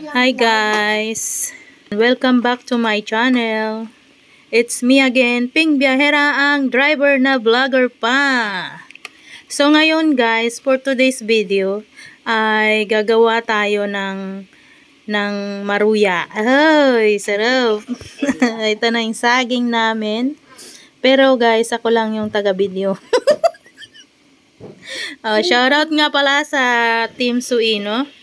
Hi guys! Welcome back to my channel. It's me again, Ping Biahera, ang driver na vlogger pa. So ngayon guys, for today's video, ay gagawa tayo ng ng maruya. Ay, sarap! Ito na yung saging namin. Pero guys, ako lang yung taga-video. uh, shoutout nga pala sa Team Suino.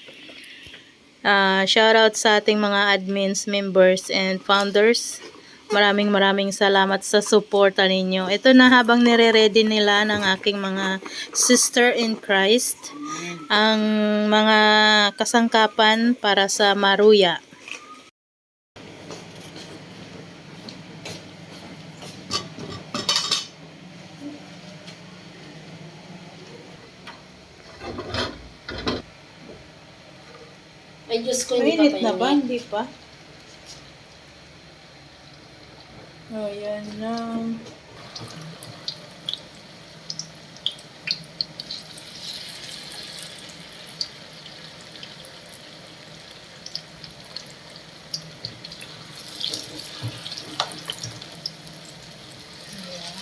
Uh, shoutout sa ating mga admins, members, and founders. Maraming maraming salamat sa suporta ninyo. Ito na habang nire-ready nila ng aking mga sister in Christ ang mga kasangkapan para sa Maruya. Diyos ko, hindi pa Mainit na ba? painit. Hindi pa. Oh, yan na.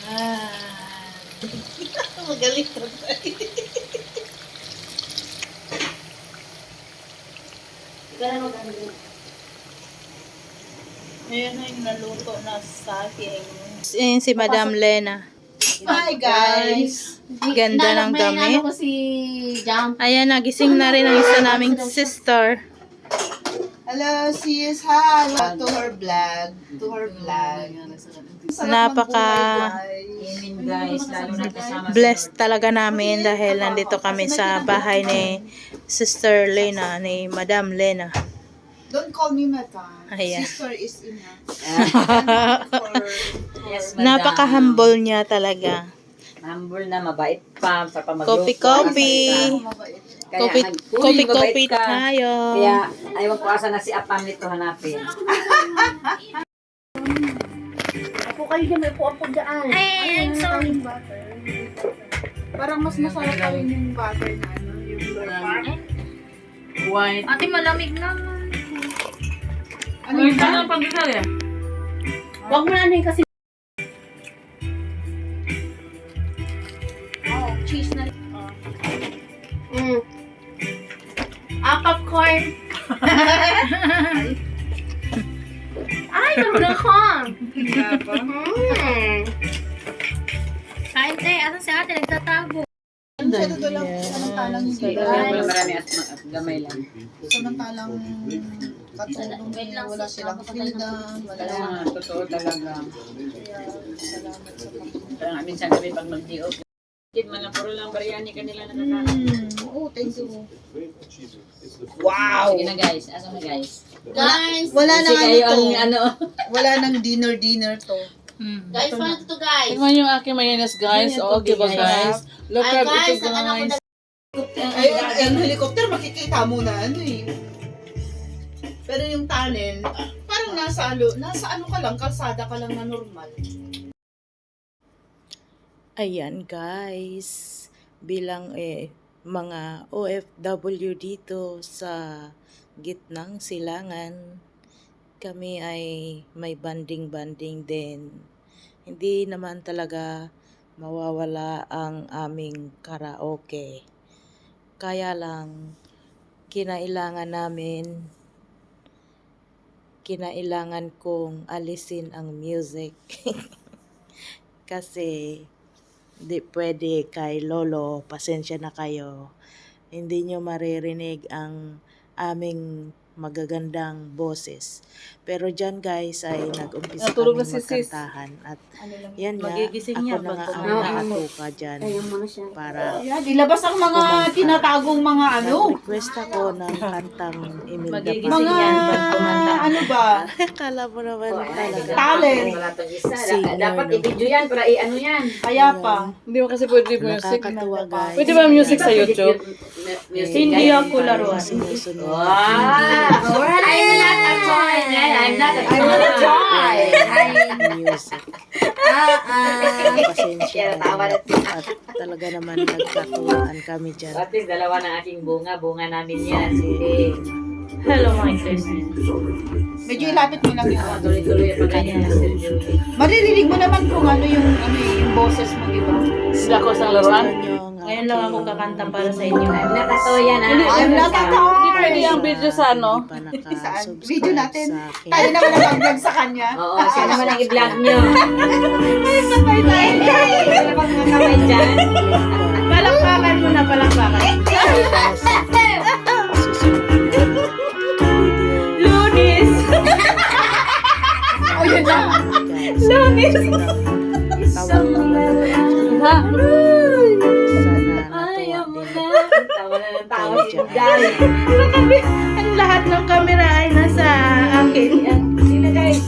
Magaling ka tayo. Ganun mo ganun. Ayan na yung naluto na saging. Ayan si Madam Lena. Hi guys! Ganda ng damit. Ayan, nagising na rin ang isa naming sister. Hello sis! Hi! To her vlog. To her vlog. Sarap Napaka buhay, guys, lalo na kasama blessed talaga namin dahil nandito kami sa bahay ni Sister Lena, ni Madam Lena. Don't call me madam. Ayan. Sister is enough. Napaka-humble niya talaga. Humble na, mabait pa, sa pamagluto. Coffee, coffee. mabait. Kaya, mabait coffee ka. tayo. Kaya, ayaw ko asa na si Apam nito hanapin. Ako kayo dyan, may po po dyan. Ay, I'm sorry. Parang mas masarap pa rin yung butter na ano, yung butter. White. Ate, malamig naman. Ano yung Huwag mo na ano yun kasi. Oh, cheese na. Popcorn. Ay, naroon ako. Mm. Kain tayo. Asan si ate? Nagtatago. Sa totoo lang, samantalang hindi. Marami, marami at, gamay lang. Samantalang katulong wala silang freedom, wala Kaya totoo talaga. Kaya nga, minsan kami pag mag-DO, Kid man lang, puro lang biryani kanila nakakain. Mm. Oo, thank you. Wow! Sige na guys, asa na guys? Guys, Wala Kasi nang ano kayo to. ang ano. Wala nang dinner-dinner to. Mm. guys, paano to guys? Tingnan yung aking mayonnaise, guys. Oo, okay ba, guys? Look Ay, up guys, ito, ang anak ko guys. Ay, ang helicopter, makikita mo na ano eh. Pero yung tunnel, parang nasa ano, nasa ano ka lang, kalsada ka lang na normal. Ayan guys, bilang eh, mga OFW dito sa gitnang silangan, kami ay may banding-banding din. Hindi naman talaga mawawala ang aming karaoke. Kaya lang, kinailangan namin, kinailangan kong alisin ang music. Kasi, di pwede kay Lolo, pasensya na kayo. Hindi nyo maririnig ang aming magagandang boses. Pero dyan guys ay nag-umpisa Natulog kami na si sis. magkantahan. At Ano lang. yan nga, Magigising ako niya na pag nga ang kumain. nakatuka dyan Ayun mo na siya. para Ayan, ilabas ang mga tinatagong mga ano. request ako ng kantang Imelda Magigising Mga, yan, pag kumanta. ano ba? Kala mo naman talaga. Talent. Wala tong isa. Singer, Dapat no? i-video yan para i-ano yan. Kaya pa. Hindi mo kasi pwede music. Nakakatuwa guys. Pwede ba music sa YouTube? Hindi guys. ako laruan. Wow! I'm not a toy. I'm not a toy. I'm not a toy. Music. Ah, ah. Pasensya. At talaga naman nagkatuwaan kami dyan. At least dalawa ng aking bunga. Bunga namin yan. Sige. Hello, my sis. Medyo ilapit mo lang yung Ah, Tuloy-tuloy pa ganyan. Maririnig mo naman kung ano yung ano yung boses mo, di ba? Sila ko sa laruan. Ngayon lang ako kakanta para sa inyo. I'm not a toy yan ah. I'm not a Hindi toy! pwede ang video sa ano. Saan? Video natin. Tayo naman ang mag sa kanya. Oo, siya naman ang i-vlog nyo. Sabay tayo. Mga kamay dyan? Palakpakan mo na, palakpakan. Ayaw mo na. Tawa na ng tawa si. Ang lahat ng camera ay nasa akin. Sino guys?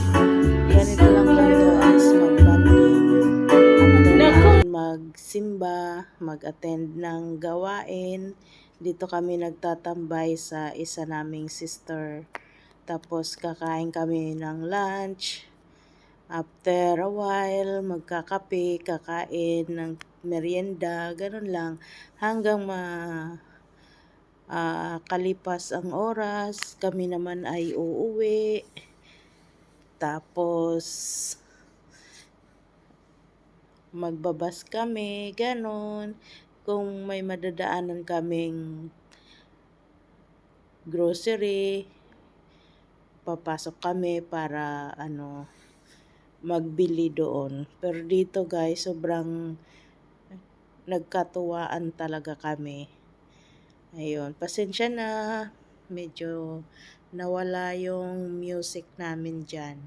Ganito lang yan guys, mag-banding. Magsimba, mag-attend ng gawain, dito kami nagtatambay sa isa naming sister. Tapos kakain kami ng lunch. After a while, magkakape, kakain ng merienda, ganun lang. Hanggang ma ah, kalipas ang oras, kami naman ay uuwi. Tapos, magbabas kami, ganon. Kung may madadaanan kaming grocery, papasok kami para ano magbili doon. Pero dito guys, sobrang nagkatuwaan talaga kami. Ayun, pasensya na. Medyo nawala yung music namin dyan.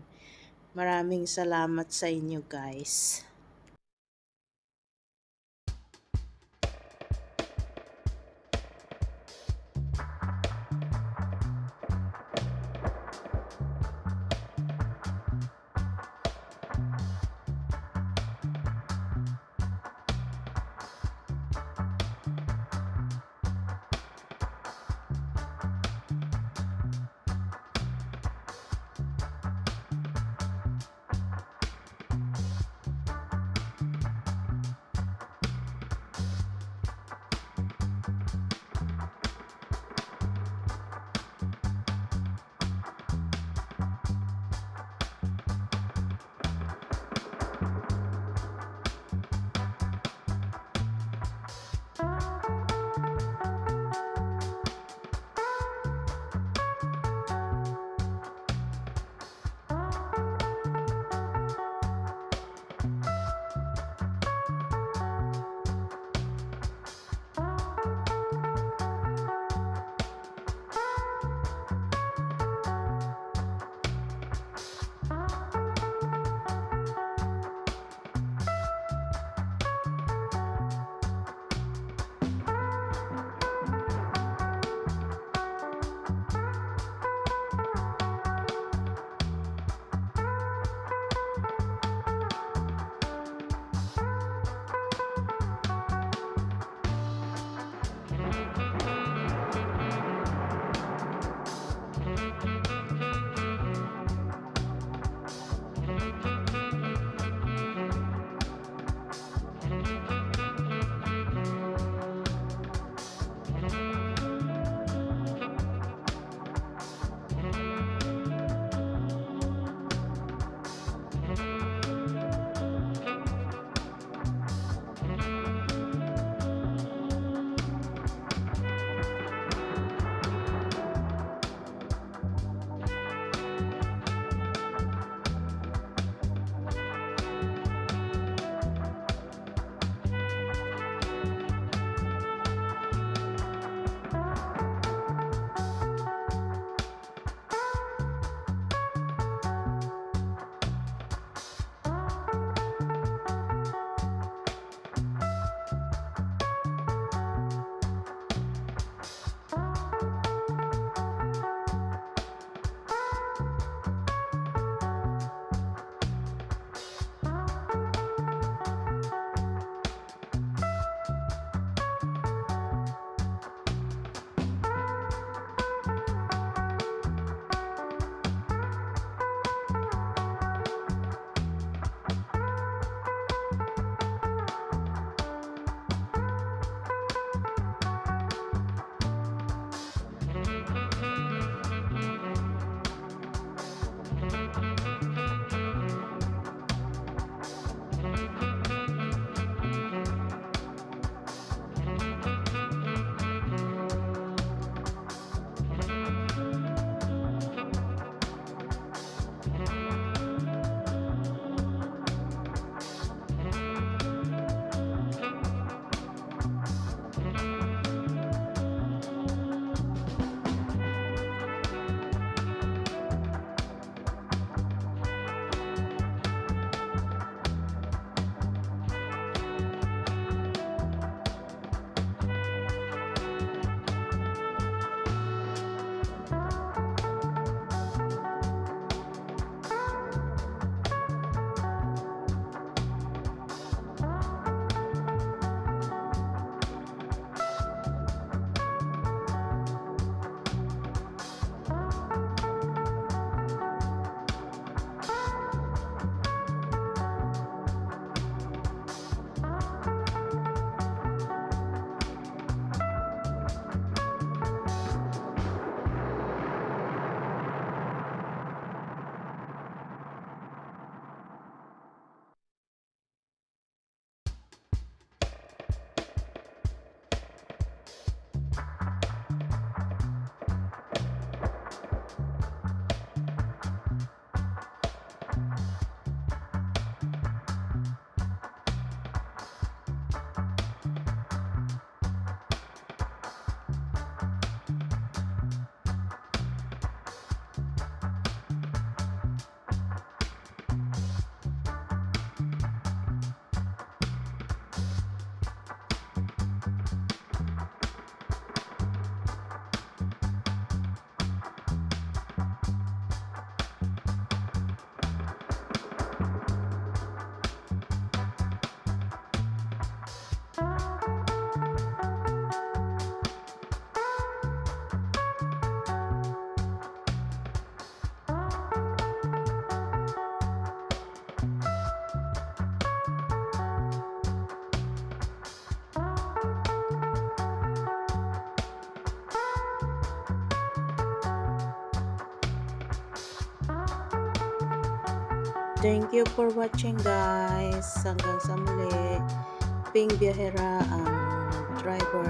Maraming salamat sa inyo guys. Thank you for watching guys. Hanggang sa muli. Ping Biyahera ang driver